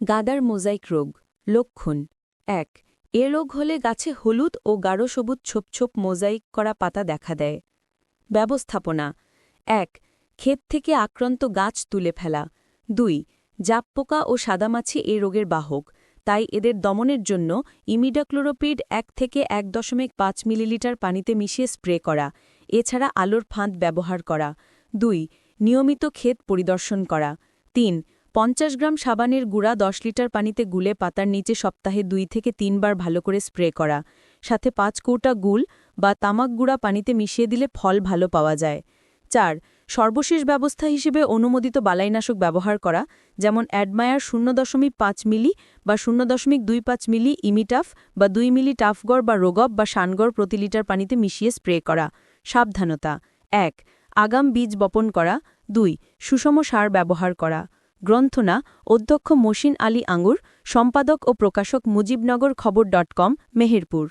গাদার মোজাইক রোগ। লক্ষণ এক, এ রোগ হলে গাছে হলুদ ও গাঢ় সবুজ ছোপ ছোপ মোজাইক করা পাতা দেখা দেয়। ব্যবস্থাপনা এক, ক্ষেত থেকে আক্রান্ত গাছ তুলে ফেলা। দুই, জাপ পোকা ও সাদামাছি এ রোগের বাহক। তাই এদের দমনের জন্য ইমিডাক্লোরোপিড এক থেকে এক দশমিক পাঁচ মিলিলিটার পানিতে মিশিয়ে স্প্রে করা। এছাড়া আলোর ফাঁদ ব্যবহার করা। দুই, নিয়মিত ক্ষেত পরিদর্শন করা। তিন পঞ্চাশ গ্রাম সাবানের গুঁড়া দশ লিটার পানিতে গুলে পাতার নিচে সপ্তাহে দুই থেকে তিনবার ভালো করে স্প্রে করা। সাথে পাঁচ কৌটা গুল বা তামাক গুঁড়া পানিতে মিশিয়ে দিলে ফল ভালো পাওয়া যায়। চার, সর্বশেষ ব্যবস্থা হিসেবে অনুমোদিত বালাইনাশক ব্যবহার করা, যেমন অ্যাডমায়ার শূন্য দশমিক পাঁচ মিলি বা শূন্য দশমিক দুই পাঁচ মিলি ইমিটাফ বা দুই মিলি টাফগড় বা রোগব বা শানগড় প্রতি লিটার পানিতে মিশিয়ে স্প্রে করা। সাবধানতা। এক, আগাম বীজ বপন করা। দুই, সুষম সার ব্যবহার করা। গ্রন্থনা অধ্যক্ষ মসিন আলী আঙ্গুর সম্পাদক ও প্রকাশক মুজিবনগর খবর ডট কম মেহেরপুর।